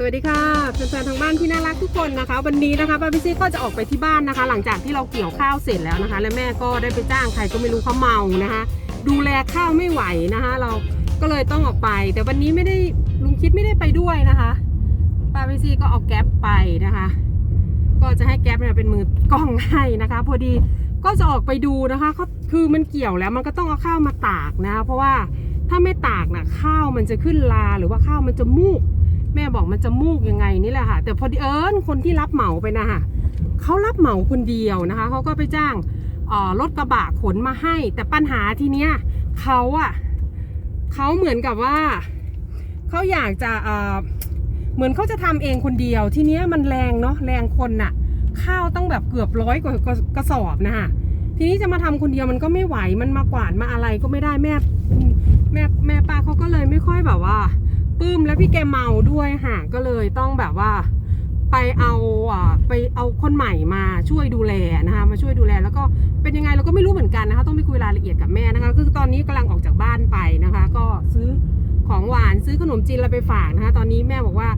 สวัสดีค่ะแฟนๆทางบ้านที่น่ารักทุกคนนะคะ วันนี้นะคะป้าพิซี่ก็จะออกไปที่บ้านนะคะ หลังจากที่เราเกี่ยวข้าวเสร็จแล้วนะคะ และแม่ก็ได้ไปจ้างใครก็ไม่รู้เขาเมานะคะ ดูแลข้าวไม่ไหวนะคะ เราก็เลยต้องออกไป แต่วันนี้ไม่ได้ลุงคิดไม่ได้ไปด้วยนะคะป้าพิซี่ก็เอาแก๊ปไปนะคะ ก็จะให้แก๊ปเนี่ยเป็นมือกล้องให้นะคะ พอดีก็จะออกไปดูนะคะเขาคือมันเกี่ยวแล้วมันก็ต้องเอาข้าวมาตากนะคะเพราะว่าถ้าไม่ตากนะข้าวมันจะขึ้นลาหรือว่าข้าวมันจะมูก แม่บอกมันจะมูกยังไงนี่แหละค่ะ แต่พอดีเอิญคนที่รับเหมาไปนะคะเขารับเหมาคนเดียวนะคะเขาก็ไปจ้างรถกระบะขนมาให้ แต่ปัญหาทีเนี้ยเขาอะเขาเหมือนกับว่าเขาอยากจะเหมือนเขาจะทำเองคนเดียว ทีเนี้ยมันแรงเนาะแรงคนน่ะ ข้าวต้องแบบเกือบร้อยกว่ากระสอบนะคะทีนี้จะมาทำคนเดียวมันก็ไม่ไหวมันมากวาดมาอะไรก็ไม่ได้แม่แม่แม่ป้าเขาก็เลยไม่ค่อยแบบว่า ปื้มแล้วพี่แกเมาด้วยค่ะก็เลยต้องแบบว่าไปเอาอ่าไปเอาคนใหม่มาช่วยดูแลนะคะมาช่วยดูแลแล้วก็เป็นยังไงเราก็ไม่รู้เหมือนกันนะคะต้องไปคุยรายละเอียดกับแม่นะคะคือตอนนี้กำลังออกจากบ้านไปนะคะ ก็ซื้อของหวานซื้อขนมจีนอะไรไปฝากนะคะ ตอนนี้แม่บอกว่า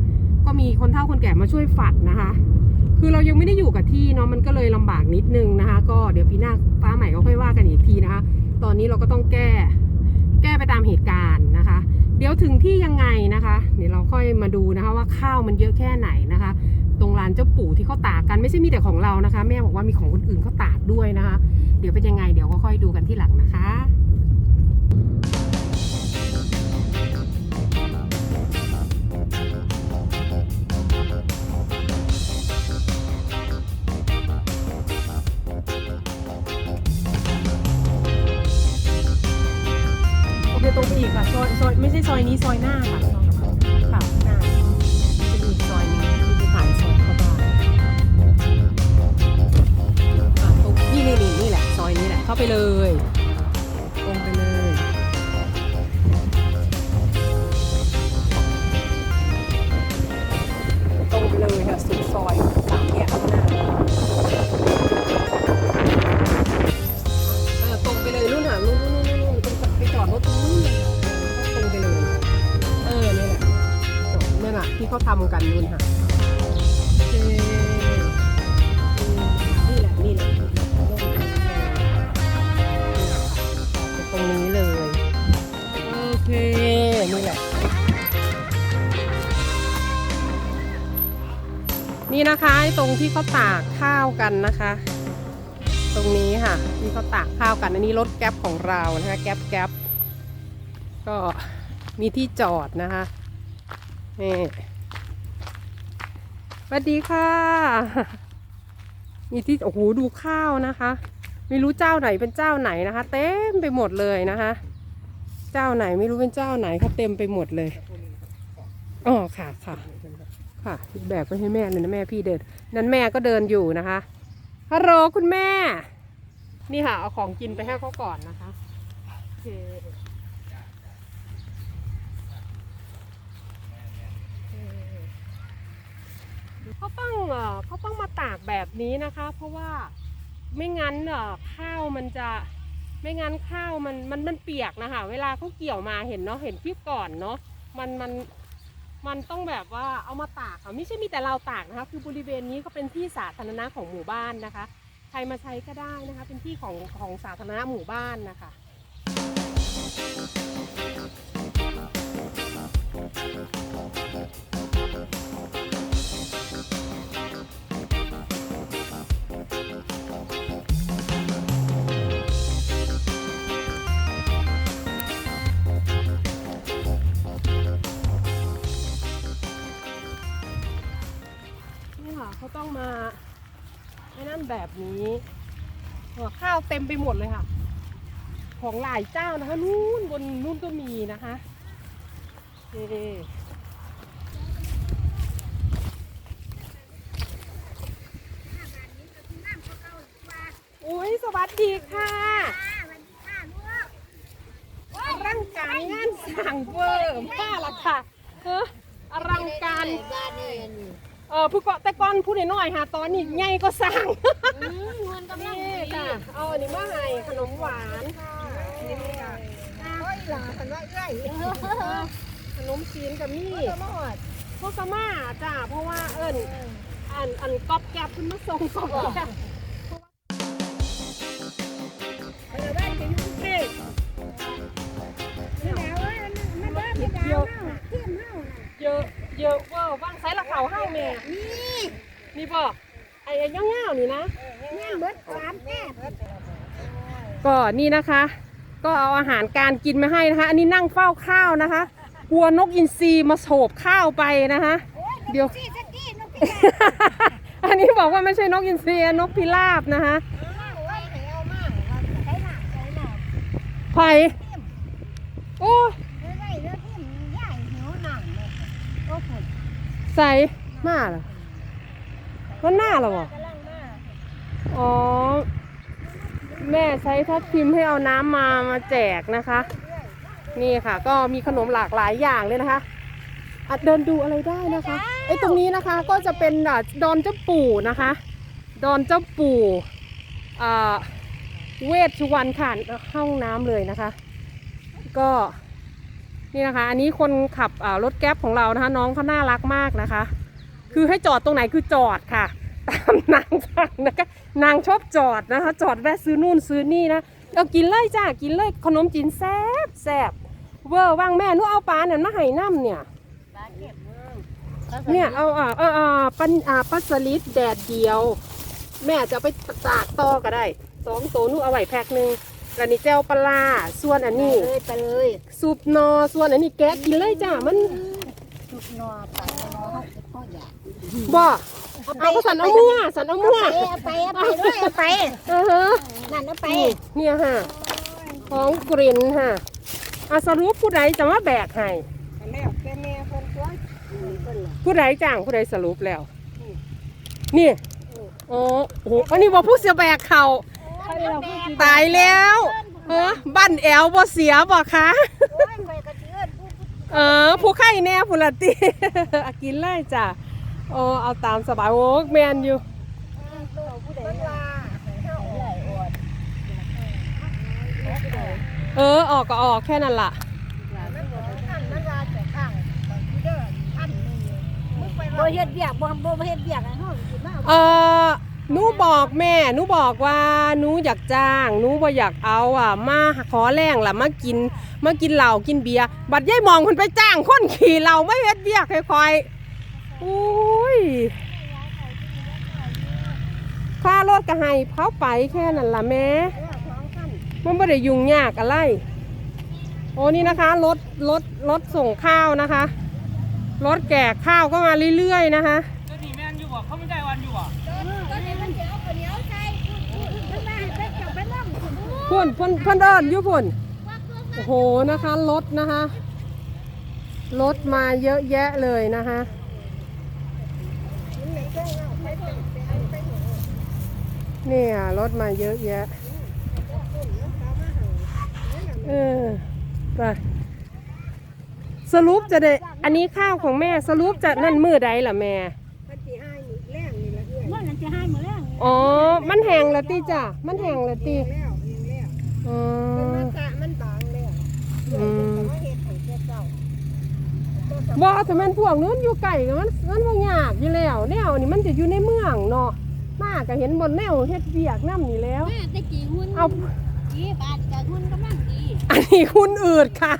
ก็มีคนเฒ่าคนแก่มาช่วยฝัดนะคะ คือเรายังไม่ได้อยู่กับที่เนาะมันก็เลยลำบากนิดนึงนะคะ ก็เดี๋ยวปีหน้าฟ้าใหม่ก็ค่อยว่ากันอีกทีนะคะ ตอนนี้เราก็ต้องแก้แก้ไปตามเหตุการณ์นะคะ เดี๋ยวถึงที่ยังไงนะคะ เดี๋ยวเราค่อยมาดูนะคะว่าข้าวมันเยอะแค่ไหนนะคะ ตรงร้านเจ้าปู่ที่เขาตากกันไม่ใช่มีแต่ของเรานะคะ แม่บอกว่ามีของคนอื่นเขาตากด้วยนะคะ เดี๋ยวเป็นยังไงเดี๋ยวก็ค่อยดูกันที่หลังนะคะ ตรงไปอีกค่ะซอยซอยไม่ใช่ซอยนี้ซอยหน้าค่ะค่ะหน้าจะมีซอยนี้คือผ่านซอยเข้าบ้านค่ะตรงนี่นี่นี่นี่แหละซอยนี้แหละเข้าไปเลย นี่นะคะตรงที่เขาตากข้าวกันนะคะ ตรงนี้ค่ะที่เขาตากข้าวกันอันนี้รถแก๊ปของเรานะคะแก๊ปแก๊ปก็มีที่จอดนะคะนี่สวัสดีค่ะ มีที่โอ้โหดูข้าวนะคะ ไม่รู้เจ้าไหนเป็นเจ้าไหนนะคะ เต็มไปหมดเลยนะคะ เจ้าไหนไม่รู้เป็นเจ้าไหนค่ะเต็มไปหมดเลยอ๋อค่ะค่ะ ค่ะแบกไปให้แม่เลยนะแม่พี่เดิน นั้นแม่ก็เดินอยู่นะคะฮัลโหลคุณแม่ นี่ค่ะ เอาของกินไปให้เขาก่อนนะคะโอเคเขาต้องเขาต้องมาตากแบบนี้นะคะ เพราะว่าไม่งั้นเอ่อข้าวมันจะไม่งั้นข้าวมันมันมันเปียกนะคะ เวลาเขาเกี่ยวมาเห็นเนาะเห็นคลิปก่อนเนาะมันมัน มันต้องแบบว่าเอามาตากค่ะไม่ใช่มีแต่เราตากนะคะ คือบริเวณนี้ก็เป็นที่สาธารณะของหมู่บ้านนะคะ ใครมาใช้ก็ได้นะคะ เป็นที่ของของสาธารณะหมู่บ้านนะคะนี่ มาไอ้นั่นแบบนี้หัวข้าวเต็มไปหมดเลยค่ะ ของหลายเจ้านะคะนู่นบนนู่นก็มีนะคะนี่อุ้ยสวัสดีค่ะร่างกายงานสั่งเวอร์มากละค่ะเอออลังการบ้านนี่นี่ เออผู้เกาะแต่ก่อนผู้น้อยๆหาตอนนี้ใหญ่ก็สร้างเงินกำลังนี่ดีค่ะเอาอันนี้มาให้ขนมหวานนี่ค่ะโอ้ยหลาคันว่าเอ้ยขนมจีนกับมี่เออมาหอดพวกสมาจ้าเพราะว่าเอิญอันอันก๊อบแก๊บขึ้นมาส่งก๊อบแก๊บ เยอะเวอร์ว่างไซส์ละเขาเฮ้าแม่นี่นี่บ่ไอ้ไอ้ย่างๆนี่นะเนี่ยเบิดสามแม่ก็นี่นะคะ ก็เอาอาหารการกินมาให้นะคะ อันนี้นั่งเฝ้าข้าวนะคะ กลัวนกอินทรีมาโฉบข้าวไปนะคะเดี๋ยวซี่สักกี้นกพี่อันนี้บอกว่าไม่ใช่นกอินทรีนกพิราบนะคะเอาไว้ให้เอามาใช้หนักใช้หนักไผ่โอ้ เรื่อยๆเรื่อยๆมันใหญ่หิวหนังเลยก็ผล ใส่มาเหรอมันหน้าเหรอวะอ๋อ แม่ใช้ทับทิมให้เอาน้ำมามาแจกนะคะ นี่ค่ะ ก็มีขนมหลากหลายอย่างเลยนะคะอะเดินดูอะไรได้นะคะไอ้ตรงนี้นะคะก็จะเป็นดอนเจ้าปู่นะคะ ดอนเจ้าปู่เวชสุวรรณค่ะเข้าห้องน้ำเลยนะคะ ก็ นี่นะคะ อันนี้คนขับอ่ารถแก๊ปของเรานะคะ น้องเขาน่ารักมากนะคะ คือให้จอดตรงไหนคือจอดค่ะ ตามนางสั่งนะคะ นางชอบจอดนะคะ จอดแวะซื้อนู่นซื้อนี่นะเอากินเลยจ้ากินเลยขนมจีนแซ่บแซ่บเวอร์ว่างแม่หนูเอาปลาเนี่ยมาให้น้ำเนี่ยปลาเก็บเมืองเนี่ยเอาอ่าเอออ่าปันอ่าปลาสลิดแดดเดียว แม่จะเอาไปตากต่อก็ได้สองโตหนูเอาไว้แพ็คหนึ่ง แล้วนี่แจ่วปลาร้าส่วนอันนี้ เลยไปเลยซุปนอส่วนอันนี้แกะกินเลยจ้ามันทุกนอไปนอเขาจะพ่อใหญ่บ่เอาก็สันเอามั่วสันเอามั่วเอาไปเอาไปด้วยเอาไปเออฮะนั่นเอาไปนี่เนี่ยค่ะของกลิ่นค่ะอาสรุปผู้ใดจะมาแบกให้แล้วแกแม่คนตัวนี่เพิ่นล่ะผู้ใดจ้างผู้ใดสรุปแล้ว นี่ อ๋อโอ้โหอันนี้บอกผู้เสียแบกเขา ตายแล้วเออบ้านแอลบ่เสียบ่คะโอ้ยไปกระเทือนผู้เออผู้ไข่แน่ผู้ละติอะกินเลยจ้ะโอ้เอาตามสบายโอ้แมนอยู่ตัวผู้ใดว่าให้เฮาใหญ่อวดเออออกก็ออกแค่นั้นล่ะมันบ่ทันมันว่าจะข้างไปผู้เด้อทันนึงมึงไปบ่เฮ็ดเวียกบ่บ่เฮ็ดเวียกให้เฮาสิมาเออ หนูบอกแม่หนูบอกว่าหนูอยากจ้างหนูบ่อยากเอาอะ มาขอแรงล่ะมากินมากินเหล้ากินเบียร์บัดยายมองคนไปจ้างคนขี่เหล้าไม่เฮ็ดเบียกค่อยๆอุ้ยค่ารถก็ให้เขาไปแค่นั้นล่ะแม่เออของท่านมันไม่ได้ยุ่งยากอะไร โอ้นี่นะคะรถรถรถส่งข้าวนะคะรถแก่ข้าวก็มาเรื่อยๆนะคะ พุ่นพุ่นพุ่นเดินอยู่พุ่นโอ้โหนะคะรถนะคะรถมาเยอะแยะเลยนะคะเนี่ยรถมาเยอะแยะเออไปสรุปจะได้ อันนี้ข้าวของแม่สรุปจะนั่นมือใดล่ะแม่มันสิให้นี่แรงนี่ละเอื้อยมันจะให้มื้อแรงอ๋อ มันแห้งและติจ้ะ มันแห้งและติ แล้วเองแล้วอ๋อมันสะมันบางแล้วอืม แต่ว่าเฮ็ดให้แก่เจ้าบ่แต่มันพวกนู้นอยู่ไกลกันมันมันบ่ยากอยู่แล้วแนวนี่มันจะอยู่ในเมืองเนาะมาก็เห็นบนแนวเฮ็ดเวียกน้ำนี่แล้วแม่ตะกี้หุ้นเอา กี่บาทกับหุ้นกำลังดีอันนี้คุณอืดค่ะ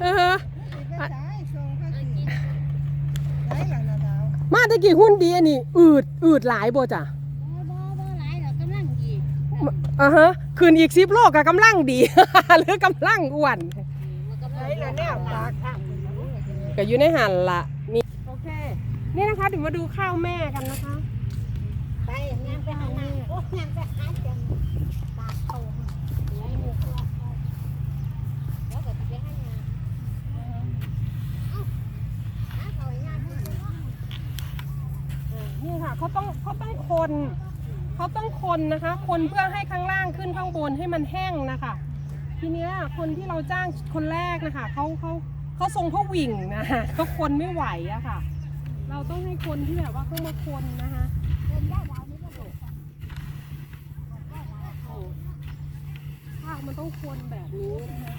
เออไปจ่ายส่งเขาสิได้หลังนาดาวมาตะกี้หุ้นดีอันนี้อืดอืดหลายบ่จ้ะ บ่บ่บ่หลายดอกกำลังดี อ่าฮะคืนอีก10โลก็กำลังดี หรือกำลังอ้วนได้ละแนวปากข้างก็อยู่ในหันละนี่โอเค นี่นะคะเดี๋ยวมาดูข้าวแม่กันนะคะ ไปงานไปหาหน้าโอ้งานไปหาจังปากโตไอ้หมูกรอบแล้วก็ไปให้งานเอ้าหาเขาให้งานเพิ่นเนาะนี่ค่ะเขาต้องเขาต้องคน เขาต้องคนนะคะ คนเพื่อให้ข้างล่างขึ้นข้างบนให้มันแห้งนะคะ ทีเนี้ยคนที่เราจ้างคนแรกนะคะเขาเขาเขาทรงเขาวิ่งนะคะเขาคนไม่ไหวอะค่ะ เราต้องให้คนที่แบบว่าเขามาคนนะคะเป็นได้ดาวนี่ก็โดดข้าวมันต้องคนแบบนี้นะคะ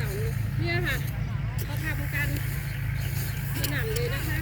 เสาเนี่ยค่ะเราทำกันสนามเลยนะคะ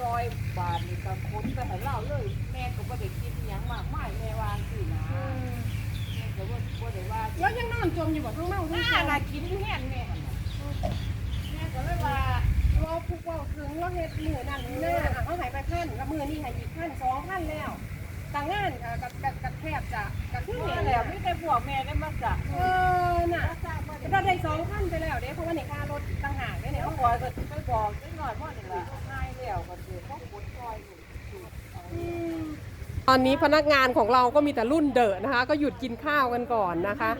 ซอยบาทนี่ก็ค้นไปให้เล่าเลย แม่ก็บ่ได้คิดอหยังมากมายแม่วางสินะแม่ก็บ่บ่ได้ว่าแล้วยังนอนจมอยู่บ่ข้างนอกหทั้งน้าสองน่ะกินอยู่แห้งแม่หั่นน่ะแม่ก็เลยว่าเราผูกว่าถึงเราเฮ็ดมือนั่นมือหน้าอะเขาหายไปขั้นกับมือนี่หายอีกขั้นสองขั้นแล้วต่างงานอะกับกับกับแทบจะกับที่ที่เห็นี่นแหแล้ละวมีแต่พวกแม่ได้มาจักเออน่ะเราได้สองขั้นไปแล้วเด้เพราะว่าในค่ารถต่างหากเนี่ยเดี๋ยวเขาบ่อยก็ไปบอกได้หน่อยม่อนนี่ล่ะ ตอนนี้พนักงานของเราก็มีแต่รุ่นเดอะนะคะ ก็หยุดกินข้าวกันก่อนนะคะ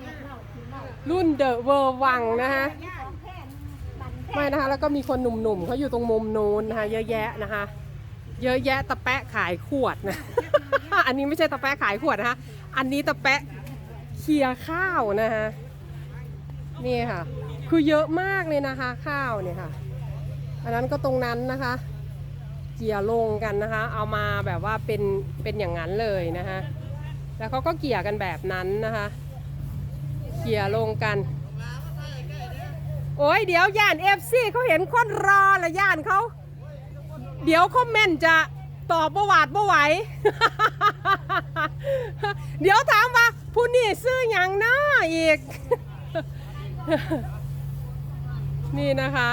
รุ่นเดอะเวอร์วังนะคะไม่นะคะ แล้วก็มีคนหนุ่มๆเขาอยู่ตรงมุมนู้นนะคะ เยอะแยะนะคะ เยอะแยะตะแปะขายขวดนะอันนี้ไม่ใช่ตะแปะขายขวดนะคะ อันนี้ตะแปะเคลียข้าวนะคะนี่ค่ะ คือเยอะมากเลยนะคะ ข้าวเนี่ยค่ะ อันนั้นก็ตรงนั้นนะคะ เกี่ยลงกันนะคะ เอามาแบบว่าเป็นเป็นอย่างนั้นเลยนะคะ แล้วเขาก็เกี่ยกันแบบนั้นนะคะเกี่ยลงกัน โอ้ยเดี๋ยวย่านเอฟซีเขาเห็นคนรอละย่านเขา เดี๋ยวคอมเมนต์จะตอบประวัติบ่ไหว เดี๋ยวถามว่าผู้นี่ซื้ออย่างน้าอีก นี่นะคะ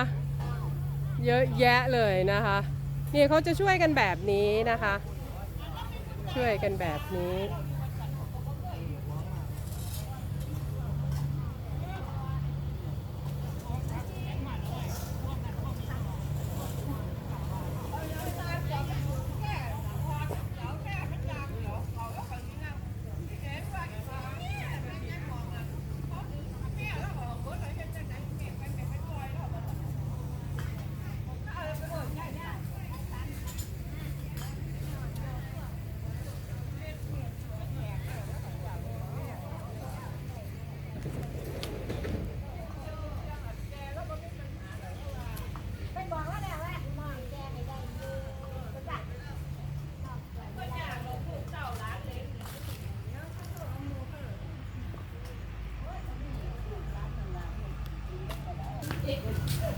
เยอะแยะเลยนะคะ นี่เขาจะช่วยกันแบบนี้นะคะ ช่วยกันแบบนี้ ไปบอกว่าแล้วว่ามองแกไม่ได้ดูประจักษ์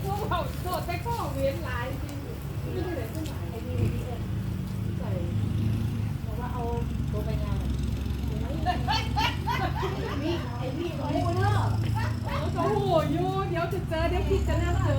พวกเขาโดดไปข้อเวียนหลายจริงไม่ได้เลยเท่าไหร่ไอ้นี่ใส่บอกว่าเอาตัวไปงานเขาโหอยู่ เจะเจอได้คิดจะน่าเจอ